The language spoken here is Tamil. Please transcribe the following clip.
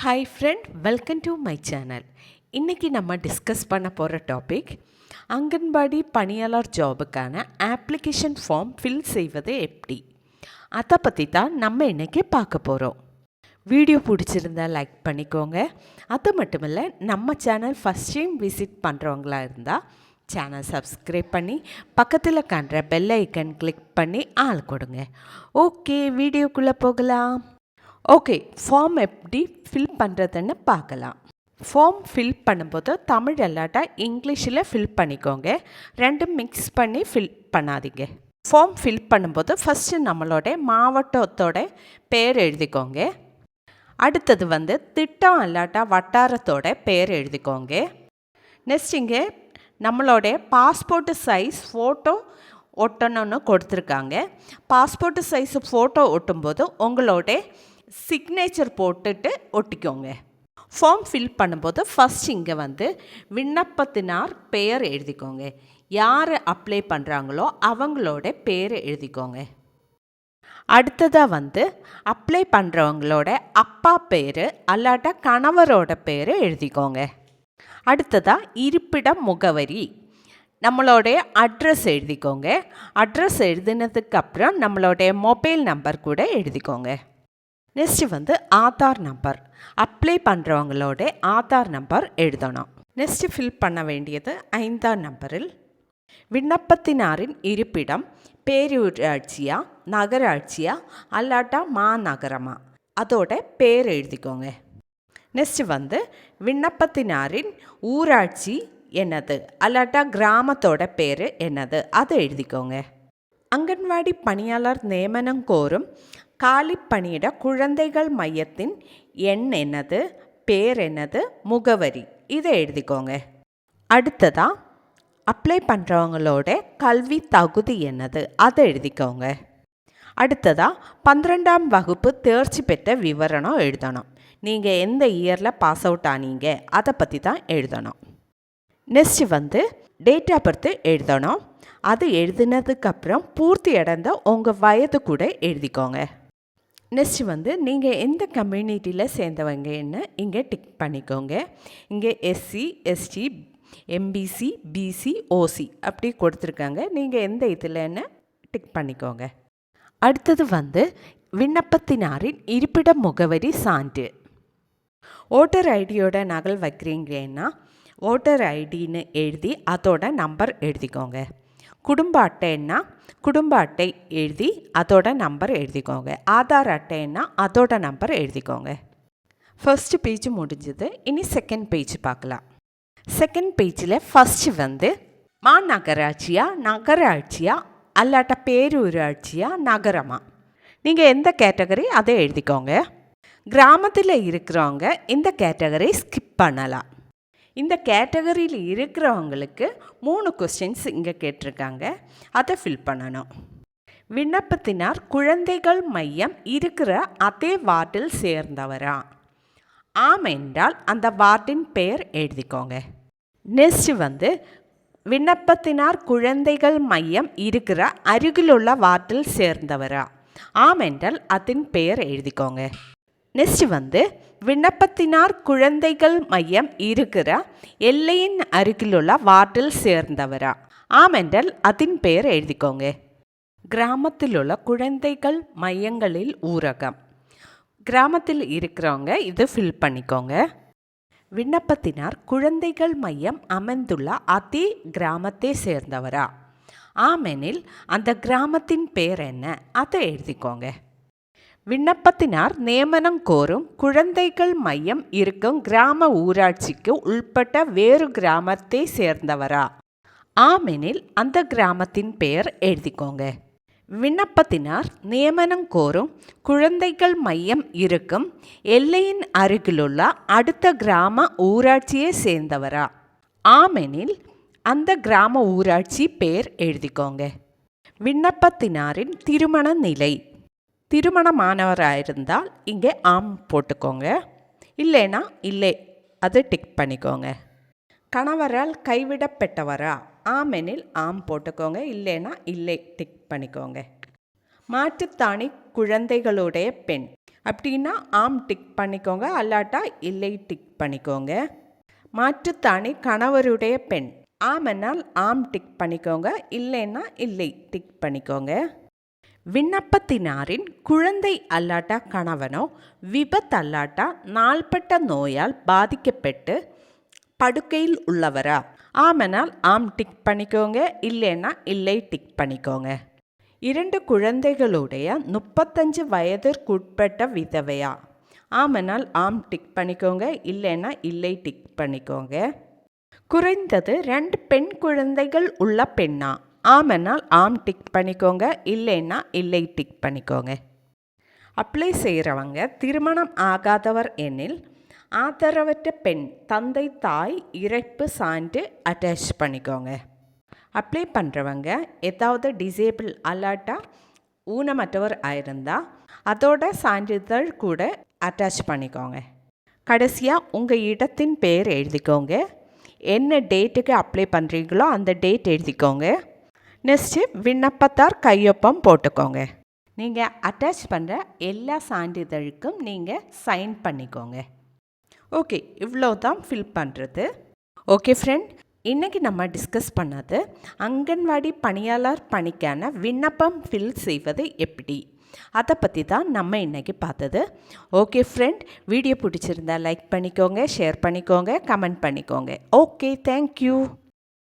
Hi friend welcome to my channel இன்றைக்கி நம்ம டிஸ்கஸ் பண்ண போகிற டாபிக் அங்கன்வாடி பணியாளர் ஜாபுக்கான ஆப்ளிகேஷன் ஃபார்ம் ஃபில் செய்வது எப்படி? அதை பற்றி தான் நம்ம இன்றைக்கி பார்க்க போகிறோம் வீடியோ பிடிச்சிருந்தா லைக் பண்ணிக்கோங்க. அது மட்டும் இல்லை நம்ம சேனல் ஃபஸ்ட் டைம் விசிட் பண்ணுறவங்களா இருந்தால் சேனல் சப்ஸ்கிரைப் பண்ணி பக்கத்தில் காண்ற பெல் ஐக்கன் கிளிக் பண்ணி ஆள் கொடுங்க. ஓகே வீடியோக்குள்ளே போகலாம். ஓகே ஃபார்ம் எப்படி ஃபில் பண்ணுறதுன்னு பார்க்கலாம். ஃபார்ம் ஃபில் பண்ணும்போது தமிழ் அல்லாட்டா இங்கிலீஷில் ஃபில் பண்ணிக்கோங்க. ரெண்டும் மிக்ஸ் பண்ணி ஃபில் பண்ணாதீங்க. ஃபார்ம் ஃபில் பண்ணும்போது ஃபஸ்ட்டு நம்மளோட மாவட்டத்தோட பேர் எழுதிக்கோங்க. அடுத்தது வந்து திட்டம் அல்லாட்டா வட்டாரத்தோட பேர் எழுதிக்கோங்க. நெக்ஸ்ட் இங்கே நம்மளோட பாஸ்போர்ட்டு சைஸ் ஃபோட்டோ ஒட்டணும்னு கொடுத்துருக்காங்க. பாஸ்போர்ட்டு சைஸ் ஃபோட்டோ ஒட்டும்போது உங்களோட சிக்னேச்சர் போட்டுட்டு ஒட்டிக்கோங்க. ஃபார்ம் ஃபில் பண்ணும்போது ஃபஸ்ட் இங்கே வந்து விண்ணப்பத்தினார் பெயர் எழுதிக்கோங்க. யார் அப்ளை பண்ணுறாங்களோ அவங்களோட பேரை எழுதிக்கோங்க. அடுத்ததாக வந்து அப்ளை பண்ணுறவங்களோட அப்பா பேர் அல்லாட்டா கணவரோட பேர் எழுதிக்கோங்க. அடுத்ததாக இருப்பிடம் முகவரி நம்மளோடைய அட்ரஸ் எழுதிக்கோங்க. அட்ரஸ் எழுதினதுக்கப்புறம் நம்மளோடைய மொபைல் நம்பர் கூட எழுதிக்கோங்க. நெக்ஸ்ட்டு வந்து ஆதார் நம்பர் அப்ளை பண்ணுறவங்களோட ஆதார் நம்பர் எழுதணும். நெக்ஸ்ட்டு ஃபில் பண்ண வேண்டியது ஐந்தாம் நம்பரில் விண்ணப்பத்தினாரின் இருப்பிடம் பேரூராட்சியா நகராட்சியா அல்லாட்டா மாநகரமா? அதோட பேர் எழுதிக்கோங்க. நெக்ஸ்ட்டு வந்து விண்ணப்பத்தினாரின் ஊராட்சி என்னது? அல்லாட்டா கிராமத்தோட பேர் என்னது? அதை எழுதிக்கோங்க. அங்கன்வாடி பணியாளர் நியமனம் கோரும் காலிப்பணியிட குழந்தைகள் மையத்தின் எண் என்னது பேர் என்னது முகவரி. இதை எழுதிக்கோங்க. அடுத்ததா அப்ளை பண்ணுறவங்களோட கல்வி தகுதி என்னது? அதை எழுதிக்கோங்க. அடுத்ததா பன்னிரெண்டாம் வகுப்பு தேர்ச்சி பெற்ற விவரணம் எழுதணும். நீங்கள் எந்த இயரில் பாஸ் அவுட் ஆனீங்க? அதை பற்றி தான் எழுதணும். நெக்ஸ்ட் வந்து டேட் ஆஃப் பர்த்து எழுதணும். அது எழுதினதுக்கப்புறம் பூர்த்தி அடைந்த உங்கள் வயது கூட எழுதிக்கோங்க. நெக்ஸ்ட் வந்து நீங்கள் எந்த கம்யூனிட்டியில் சேர்ந்தவங்கன்னு இங்கே டிக் பண்ணிக்கோங்க. இங்கே SC ST MBC BC OC அப்படி கொடுத்துருக்காங்க. நீங்கள் எந்த இதுலன்னு டிக் பண்ணிக்கோங்க. அடுத்தது வந்து விண்ணப்பத்தினாரின் இருப்பிட முகவரி சான்று. ஓட்டர் ஐடியோட நகல் வைக்கிறீங்கன்னா ஓட்டர் ஐடின்னு எழுதி அதோட நம்பர் எழுதிக்கோங்க. குடும்ப அட்டைன்னா குடும்ப அட்டை எழுதி அதோட நம்பர் எழுதிக்கோங்க. ஆதார் அட்டைன்னா அதோட நம்பர் எழுதிக்கோங்க. ஃபர்ஸ்ட் பேஜ் முடிஞ்சது. இனி செகண்ட் பேஜ் பார்க்கலாம். செகண்ட் பேஜில் ஃபஸ்ட்டு வந்து மாநகராட்சியா நகராட்சியா அல்லாட்ட பேரூராட்சியா நகரமா? நீங்கள் எந்த கேட்டகரி அதை எழுதிக்கோங்க. கிராமத்தில் இருக்கிறவங்க இந்த கேட்டகரி ஸ்கிப் பண்ணலாம். இந்த கேட்டகரியில் இருக்கிறவங்களுக்கு மூணு கொஸ்டின்ஸ் இங்கே கேட்டிருக்காங்க. அதை ஃபில் பண்ணணும். விண்ணப்பத்தினார் குழந்தைகள் மையம் இருக்கிற அதே வார்டில் சேர்ந்தவரா? ஆம் என்றால் அந்த வார்டின் பெயர் எழுதிக்கோங்க. நெக்ஸ்ட் வந்து விண்ணப்பத்தினார் குழந்தைகள் மையம் இருக்கிற அருகிலுள்ள வார்டில் சேர்ந்தவரா? ஆம் என்றால் அதன் பெயர் எழுதிக்கோங்க. நெக்ஸ்ட் வந்து விண்ணப்பத்தினார் குழந்தைகள் மையம் இருக்கிற எல்லையின் அருகிலுள்ள வார்டில் சேர்ந்தவரா? ஆமென்றால் அதின் அதன் பெயர் எழுதிக்கோங்க. கிராமத்தில் உள்ள குழந்தைகள் மையங்களில் ஊரகம். கிராமத்தில் இருக்கிறவங்க இது ஃபில் பண்ணிக்கோங்க. விண்ணப்பத்தினார் குழந்தைகள் மையம் அமைந்துள்ள அதே கிராமத்தை சேர்ந்தவரா? ஆமெனில் அந்த கிராமத்தின் பெயர் என்ன? அதை எழுதிக்கோங்க. விண்ணப்பத்தினார் நியமனம் கோரும் குழந்தைகள் மையம் இருக்கும் கிராம ஊராட்சிக்கு உள்பட்ட வேறு கிராமத்தை சேர்ந்தவரா? ஆமெனில் அந்த கிராமத்தின் பெயர் எழுதிக்கோங்க. விண்ணப்பத்தினார் நியமனம் கோரும் குழந்தைகள் மையம் இருக்கும் எல்லையின் அருகிலுள்ள அடுத்த கிராம ஊராட்சியை சேர்ந்தவரா? ஆமெனில் அந்த கிராம ஊராட்சி பெயர் எழுதிக்கோங்க. விண்ணப்பத்தினாரின் திருமண நிலை திருமணமானவராக இருந்தால் இங்கே ஆம் போட்டுக்கோங்க. இல்லைனா இல்லை அது டிக் பண்ணிக்கோங்க. கணவரால் கைவிடப்பட்டவரா? ஆமெனில் ஆம் போட்டுக்கோங்க. இல்லைனா இல்லை டிக் பண்ணிக்கோங்க. மாற்றுத்தாணி குழந்தைகளுடைய பெண். அப்படின்னா ஆம் டிக் பண்ணிக்கோங்க. அல்லாட்டா இல்லை டிக் பண்ணிக்கோங்க. மாற்றுத்தாணி கணவருடைய பெண். ஆமென்னால் ஆம் டிக் பண்ணிக்கோங்க. இல்லைன்னா இல்லை டிக் பண்ணிக்கோங்க. விண்ணப்பத்தினாரின் குழந்தை அல்லாட்டா கணவனோ விபத் அல்லாட்டா நாள்பட்ட நோயால் பாதிக்கப்பட்டு படுக்கையில் உள்ளவரா? ஆமெனால் ஆம் டிக் பண்ணிக்கோங்க. இல்லைன்னா இல்லை டிக் பண்ணிக்கோங்க. இரண்டு குழந்தைகளுடைய முப்பத்தஞ்சு வயதிற்குட்பட்ட விதவையா? ஆமனால் ஆம் டிக் பண்ணிக்கோங்க. இல்லைன்னா இல்லை டிக் பண்ணிக்கோங்க. குறைந்தது ரெண்டு பெண் குழந்தைகள் உள்ள பெண்ணா? ஆமெனால் ஆம் டிக் பண்ணிக்கோங்க இல்லைன்னா இல்லை டிக் பண்ணிக்கோங்க. அப்ளை செய்கிறவங்க திருமணம் ஆகாதவர் எனில் ஆதரவற்ற பெண் தந்தை தாய் இறப்பு சான்று அட்டாச் பண்ணிக்கோங்க. அப்ளை பண்ணுறவங்க ஏதாவது டிசேபிள் அல்லாட்டா ஊனமற்றவர் ஆயிருந்தால் அதோட சான்றிதழ் கூட அட்டாச் பண்ணிக்கோங்க. கடைசியாக உங்கள் இடத்தின் பேர் எழுதிக்கோங்க. என்ன டேட்டுக்கு அப்ளை பண்ணுறீங்களோ அந்த டேட் எழுதிக்கோங்க. நெக்ஸ்ட்டு விண்ணப்பத்தார் கையொப்பம் போட்டுக்கோங்க. நீங்கள் அட்டாச் பண்ணுற எல்லா சான்றிதழுக்கும் நீங்கள் சைன் பண்ணிக்கோங்க. ஓகே இவ்வளோ தான் ஃபில் பண்ணுறது ஓகே ஃப்ரெண்ட் இன்றைக்கி நம்ம டிஸ்கஸ் பண்ணது அங்கன்வாடி பணியாளர் பணிக்கான விண்ணப்பம் ஃபில் செய்வது எப்படி? அதை பற்றி தான் நம்ம இன்றைக்கி பார்த்தது. ஓகே ஃப்ரெண்ட் வீடியோ பிடிச்சிருந்தா லைக் பண்ணிக்கோங்க ஷேர் பண்ணிக்கோங்க கமெண்ட் பண்ணிக்கோங்க. Okay thank you